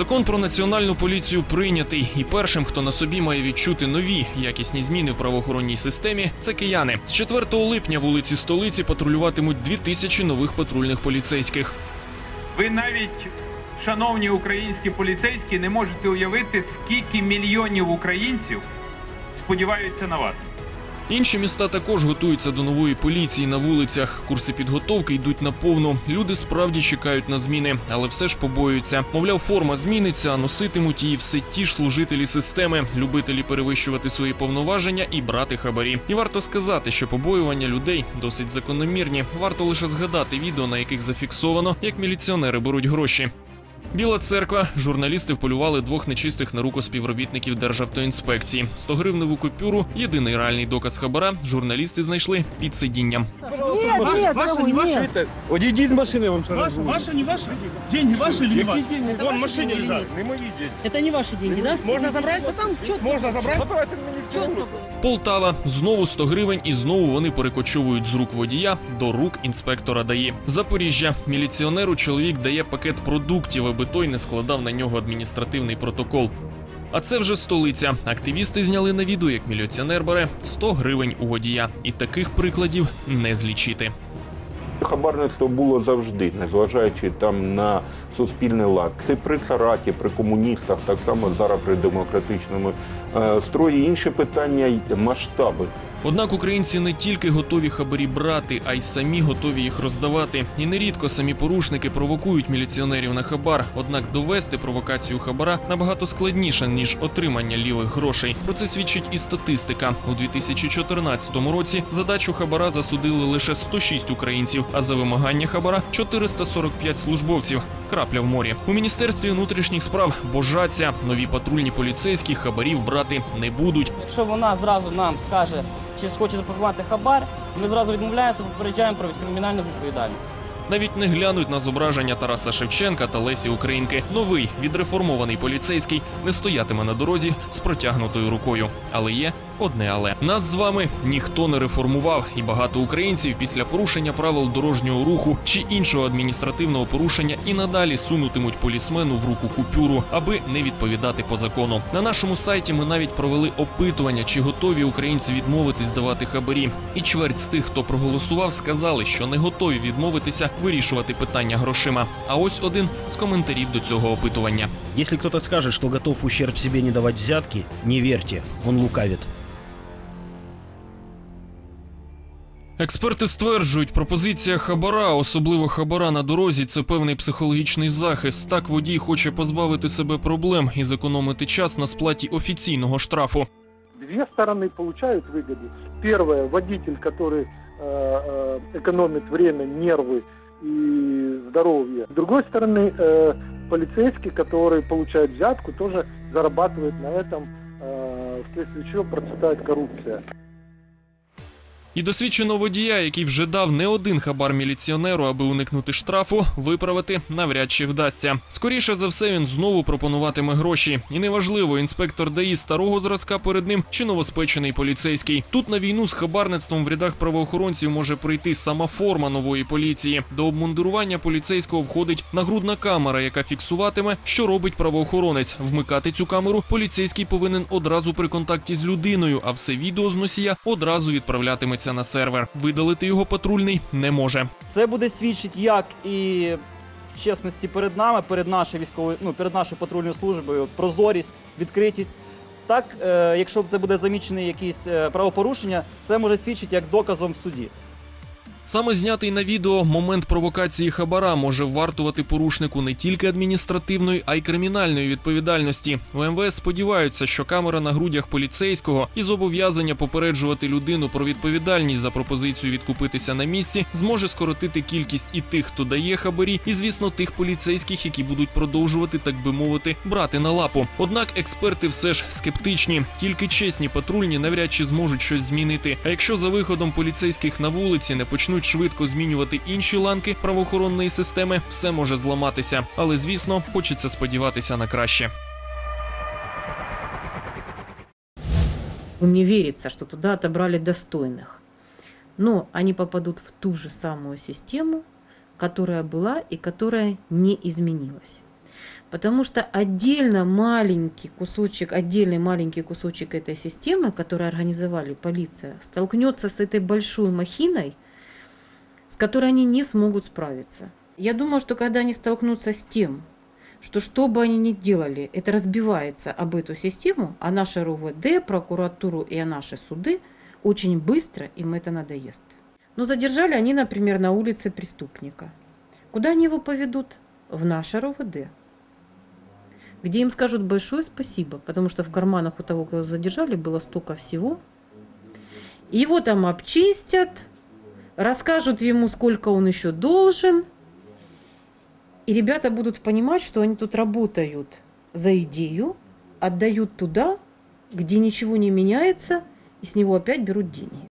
Закон про національну поліцію прийнятий, і першим, хто на собі має відчути нові якісні зміни в правоохоронній системі, це кияни. З 4 липня вулиці столиці патрулюватимуть 2000 нових патрульних поліцейських. Ви навіть, шановні українські поліцейські, не можете уявити, скільки мільйонів українців сподіваються на вас. Інші міста також готуються до нової поліції на вулицях. Курси підготовки йдуть на повну. Люди справді чекають на зміни, але все ж побоюються. Мовляв, форма зміниться, а носитимуть її все ті ж служителі системи, любителі перевищувати свої повноваження і брати хабарі. І варто сказати, що побоювання людей досить закономірні. Варто лише згадати відео, на яких зафіксовано, як міліціонери беруть гроші. Біла церква. Журналісти вполювали двох нечистих на руку співробітників Державтоінспекції. 100-гривневу купюру єдиний реальний доказ хабара. Журналісти знайшли під сидінням. Ваша, нет, ваша, не ваша? Одійдіть з машини, вам раз Ваша, ваша, не ваша? Деньги ваши или не ваши? Вон в машине лежат. Не мої діти. Это не ваши деньги, да? Можно забрать? Да там четко, Можно забрать? Забирайте мені все. Полтава знову 100 гривень, і знову вони перекочовують з рук водія до рук інспектора ДАІ. Запоріжжя міліціонеру чоловік дає пакет продуктів, аби той не складав на нього адміністративний протокол. А це вже столиця. Активісти зняли на відео, як міліціонер бере 100 гривень у водія. І таких прикладів не злічити. Хабарництво було завжди, незважаючи там на суспільний лад. Це при цараті, при комуністах, так само зараз при демократичному е, строї. Інше питання масштаби. Однак українці не тільки готові хабарі брати, а й самі готові їх роздавати. І нерідко самі порушники провокують міліціонерів на хабар. Однак довести провокацію хабара набагато складніше ніж отримання лівих грошей. Про це свідчить і статистика. У 2014 році задачу хабара засудили лише 106 українців, а за вимагання хабара 445 службовців. Крапля в морі. У міністерстві внутрішніх справ божаться нові патрульні поліцейські хабарів брати не будуть. Якщо вона зразу нам скаже, чи хоче запакувати хабар, ми зразу відмовляємося, попереджаємо про кримінальну відповідальність. Навіть не глянуть на зображення Тараса Шевченка та Лесі Українки. Новий відреформований поліцейський не стоятиме на дорозі з протягнутою рукою. Але є одне але нас з вами ніхто не реформував, і багато українців після порушення правил дорожнього руху чи іншого адміністративного порушення і надалі сунутимуть полісмену в руку купюру, аби не відповідати по закону. На нашому сайті ми навіть провели опитування, чи готові українці відмовитись давати хабарі. І чверть з тих, хто проголосував, сказали, що не готові відмовитися вирішувати питання грошима. А ось один з коментарів до цього опитування. Если кто-то скажет, что готов ущерб себе не давать взятки, не верьте, он лукавит. Експерти стверджують, пропозиція хабара, особливо хабара на дорозі, це певний психологічний захист. Так водій хоче позбавити себе проблем і зекономити час на сплаті офіційного штрафу. Две стороны получают выгоду. Первое, водитель, который э, э, экономит время, нервы и здоровье. С другой стороны, э, полицейский, который получает взятку, тоже зарабатывает на этом, э, вследствие чего процветает коррупция. І досвідченого водія, який вже дав не один хабар міліціонеру, аби уникнути штрафу, виправити навряд чи вдасться. Скоріше за все, він знову пропонуватиме гроші. І неважливо, інспектор ДАІ старого зразка перед ним чи новоспечений поліцейський. Тут на війну з хабарництвом в рядах правоохоронців може прийти сама форма нової поліції. До обмундирування поліцейського входить нагрудна камера, яка фіксуватиме, що робить правоохоронець. Вмикати цю камеру поліцейський повинен одразу при контакті з людиною, а все відео з носія одразу відправлятиметься на сервер. Видалити його патрульний не може. Це буде свідчити як і в чесності перед нами, перед нашою військовою, ну перед нашою патрульною службою, прозорість, відкритість. Так, е, якщо це буде замічене якісь е, правопорушення, це може свідчити як доказом в суді. Саме знятий на відео момент провокації хабара може вартувати порушнику не тільки адміністративної, а й кримінальної відповідальності. У МВС сподіваються, що камера на грудях поліцейського і зобов'язання попереджувати людину про відповідальність за пропозицію відкупитися на місці зможе скоротити кількість і тих, хто дає хабарі, і звісно тих поліцейських, які будуть продовжувати, так би мовити, брати на лапу. Однак експерти все ж скептичні. Тільки чесні патрульні навряд чи зможуть щось змінити. А якщо за виходом поліцейських на вулиці не почнуть швидко змінювати інші ланки правоохоронної системи, все може зламатися. Але звісно, хочеться сподіватися на краще. Не верится, что туда отобрали достойных. Но они попадут в ту же самую систему, которая была и которая не изменилась. Потому что отдельно маленький кусочек, отдельный маленький кусочек этой системы, который организовали полиция, столкнется с этой большой махиной, с которой они не смогут справиться. Я думаю, что когда они столкнутся с тем, что что бы они ни делали, это разбивается об эту систему, а наше РУВД, прокуратуру и о наши суды, очень быстро им это надоест. Но задержали они, например, на улице преступника. Куда они его поведут? В наше РУВД. Где им скажут большое спасибо, потому что в карманах у того, кого задержали, было столько всего. Его там обчистят, расскажут ему, сколько он еще должен. И ребята будут понимать, что они тут работают за идею, отдают туда, где ничего не меняется, и с него опять берут деньги.